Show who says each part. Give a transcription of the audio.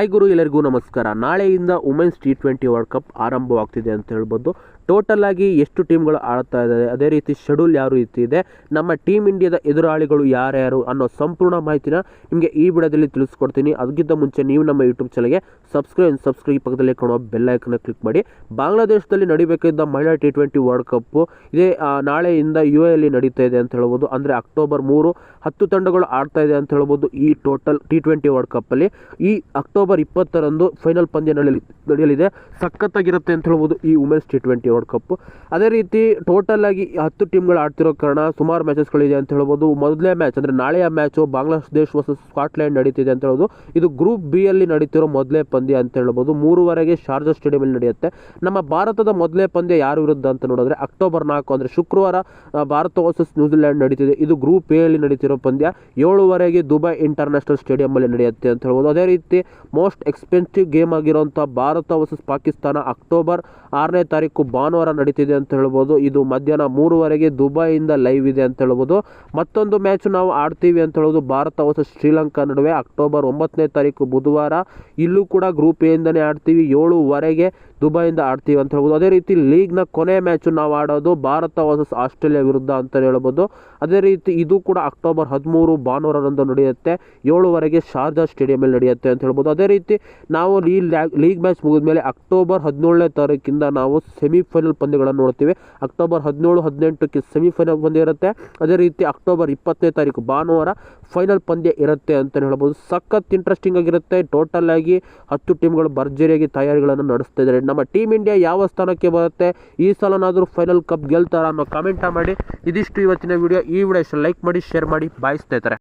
Speaker 1: Hi ಗುರು ಎಲ್ಲರಿಗೂ ನಮಸ್ಕಾರ. ನಾಳೆಯಿಂದ women's T twenty world cup ಆರಂಭವಾಗ್ತಿದೆ ಅಂತ ಹೇಳ್ಬೋದು. ಟೋಟಲ್ ಆಗಿ ಎಷ್ಟು ಟೀಮ್ಗಳು ಆಡ್ತಾ ಇದ್ದಾರೆ, ಅದೇ ರೀತಿ ಶೆಡ್ಯೂಲ್ ಯಾವ ರೀತಿ ಇದೆ ನಮ್ಮ ಟೀಮ್ ಇಂಡಿಯಾದ ಎದುರಾಳಿಗಳು ಯಾರ್ಯಾರು ಅನ್ನೋ ಸಂಪೂರ್ಣ ಮಾಹಿತಿನ ನಿಮಗೆ ಈ ಬಿಡದಲ್ಲಿ ತಿಳಿಸ್ಕೊಡ್ತೀನಿ. ಅದಕ್ಕಿಂತ ಮುಂಚೆ ನೀವು ನಮ್ಮ ಯೂಟ್ಯೂಬ್ ಚಾನಲ್ಗೆ ಸಬ್ಸ್ಕ್ರೈಬ್ ಸಬ್ಸ್ಕ್ರೈಬ್ ಪಕ್ಕದಲ್ಲಿ ಕಾಣುವ ಬೆಲ್ ಐಕನ್ನ ಕ್ಲಿಕ್ ಮಾಡಿ. ಬಾಂಗ್ಲಾದೇಶದಲ್ಲಿ ನಡಿಬೇಕಾದ ಮಹಿಳಾ ಟಿ ಟ್ವೆಂಟಿ ವರ್ಲ್ಡ್ ಕಪ್ಪು ಇದೇ ನಾಳೆಯಿಂದ ಯು ಎಲ್ಲಿ ನಡೀತಾ ಇದೆ ಅಂತ ಹೇಳ್ಬೋದು. ಅಂದರೆ ಅಕ್ಟೋಬರ್ ಮೂರು ಹತ್ತು ತಂಡಗಳು ಆಡ್ತಾ ಇದೆ ಅಂತ ಹೇಳ್ಬೋದು ಈ ಟೋಟಲ್ ಟಿ ಟ್ವೆಂಟಿ ವರ್ಲ್ಡ್ ಕಪ್ಪಲ್ಲಿ ಈ ಅಕ್ಟೋಬರ್ ಇಪ್ಪತ್ತರಂದು ಫೈನಲ್ ಪಂದ್ಯ ನಡೆಯಲಿ ನಡೆಯಲಿದೆ. ಸಖತ್ತಾಗಿರುತ್ತೆ ಅಂತ ಹೇಳ್ಬೋದು ಈ women's T twenty world cup ಅದೇ ರೀತಿ ಟೋಟಲ್ ಆಗಿ ಹತ್ತು ಟೀಮ್ಗಳು ಆಡ್ತಿರೋ ಕಾರಣ ಸುಮಾರು ಮ್ಯಾಚಸ್ಗಳಿದೆ ಅಂತ ಹೇಳ್ಬೋದು. ಮೊದಲನೇ ಮ್ಯಾಚ್ ಅಂದರೆ ನಾಳೆಯ ಮ್ಯಾಚು ಬಾಂಗ್ಲಾದೇಶ್ ವರ್ಸಸ್ ಸ್ಕಾಟ್ಲ್ಯಾಂಡ್ ನಡೀತಿದೆ ಅಂತ ಹೇಳ್ಬೋದು. ಇದು ಗ್ರೂಪ್ ಬಿ ಅಲ್ಲಿ ನಡೀತಿರೋ ಮೊದಲೇ ಪಂದ್ಯ ಅಂತ ಹೇಳ್ಬೋದು. ಮೂರುವರೆಗೆ ಶಾರ್ಜಾ ಸ್ಟೇಡಿಯಂ ನಡೆಯುತ್ತೆ. ನಮ್ಮ ಭಾರತದ ಮೊದಲೇ ಪಂದ್ಯ ಯಾರ ವಿರುದ್ಧ ಅಂತ ನೋಡಿದ್ರೆ ಅಕ್ಟೋಬರ್ ನಾಲ್ಕು ಅಂದರೆ ಶುಕ್ರವಾರ ಭಾರತ ವರ್ಸಸ್ ನ್ಯೂಜಿಲ್ಯಾಂಡ್ ನಡೀತಿದೆ. ಇದು ಗ್ರೂಪ್ ಎ ಅಲ್ಲಿ ನಡೀತಿರೋ ಪಂದ್ಯ. ಏಳುವರೆಗೆ ದುಬೈ ಇಂಟರ್ನ್ಯಾಷನಲ್ ಸ್ಟೇಡಿಯಂ ಅಲ್ಲಿ ನಡೆಯುತ್ತೆ ಅಂತ ಹೇಳ್ಬೋದು. ಅದೇ ರೀತಿ ಮೋಸ್ಟ್ ಎಕ್ಸ್ಪೆನ್ಸಿವ್ ಗೇಮ್ ಆಗಿರುವಂಥ ಭಾರತ ವರ್ಸಸ್ ಪಾಕಿಸ್ತಾನ ಅಕ್ಟೋಬರ್ ಆರನೇ ತಾರೀಕು ಭಾನುವಾರ ನಡೀತಿದೆ ಅಂತ ಹೇಳ್ಬೋದು. ಇದು ಮಧ್ಯಾಹ್ನ ಮೂರುವರೆಗೆ ದುಬೈಯಿಂದ ಲೈವ್ ಇದೆ ಅಂತ ಹೇಳ್ಬೋದು. ಮತ್ತೊಂದು ಮ್ಯಾಚ್ ನಾವು ಆಡ್ತೀವಿ ಅಂತ ಹೇಳೋದು ಭಾರತ ವರ್ಸಸ್ ಶ್ರೀಲಂಕಾ ನಡುವೆ. ಅಕ್ಟೋಬರ್ ಒಂಬತ್ತನೇ ತಾರೀಕು ಬುಧವಾರ ಇಲ್ಲೂ ಕೂಡ ಗ್ರೂಪ್ ಎಯಿಂದನೇ ಆಡ್ತೀವಿ. ಏಳುವರೆಗೆ ದುಬೈಯಿಂದ ಆಡ್ತೀವಿ ಅಂತ ಹೇಳ್ಬೋದು. ಅದೇ ರೀತಿ ಲೀಗ್ನ ಕೊನೆ ಮ್ಯಾಚು ನಾವು ಆಡೋದು ಭಾರತ ವರ್ಸಸ್ ಆಸ್ಟ್ರೇಲಿಯಾ ವಿರುದ್ಧ ಅಂತ ಹೇಳ್ಬೋದು. ಅದೇ ರೀತಿ ಇದು ಕೂಡ ಅಕ್ಟೋಬರ್ ಹದಿಮೂರು ಭಾನುವಾರದಂದು ನಡೆಯುತ್ತೆ. ಏಳುವರೆಗೆ ಶಾರದಾ ಸ್ಟೇಡಿಯಮಲ್ಲಿ ನಡೆಯುತ್ತೆ ಅಂತ ಹೇಳ್ಬೋದು. ಅದೇ ರೀತಿ ನಾವು ಲೀಗ್ ಮ್ಯಾಚ್ ಮುಗಿದ್ಮೇಲೆ ಅಕ್ಟೋಬರ್ ಹದಿನೇಳನೇ ತಾರೀಕಿಂದ ನಾವು ಸೆಮಿಫೈನಲ್ ಪಂದ್ಯಗಳನ್ನು ನೋಡ್ತೀವಿ. ಅಕ್ಟೋಬರ್ ಹದಿನೇಳು, ಹದಿನೆಂಟಕ್ಕೆ ಸೆಮಿಫೈನಲ್ ಪಂದ್ಯ ಇರುತ್ತೆ. ಅದೇ ರೀತಿ ಅಕ್ಟೋಬರ್ ಇಪ್ಪತ್ತನೇ ತಾರೀಕು ಭಾನುವಾರ ಫೈನಲ್ ಪಂದ್ಯ ಇರುತ್ತೆ ಅಂತಲೇ ಹೇಳ್ಬೋದು. ಸಖತ್ ಇಂಟ್ರೆಸ್ಟಿಂಗ್ ಆಗಿರುತ್ತೆ. ಟೋಟಲ್ ಆಗಿ ಹತ್ತು ಟೀಮ್ಗಳು ಭರ್ಜರಿಯಾಗಿ ತಯಾರಿಗಳನ್ನು ನಡೆಸ್ತಾ ಇದ್ದಾರೆ ನಮ್ಮ ಟೀಮ್ ಇಂಡಿಯಾ ಯಾವ ಸ್ಥಾನಕ್ಕೆ ಬರುತ್ತೆ? ಈ ಸಲನಾದರೂ ಫೈನಲ್ ಕಪ್ ಗೆಲ್ತಾರ ಅನ್ನೋ ಕಮೆಂಟ ಮಾಡಿ. ಇದಿಷ್ಟು ಇವತ್ತಿನ ವಿಡಿಯೋ ಈ ವಿಡಿಯೋ ಲೈಕ್ ಮಾಡಿ ಶೇರ್ ಮಾಡಿ. ಬಾಯಿಸ್ತಾ ಸ್ನೇಹಿತರೆ.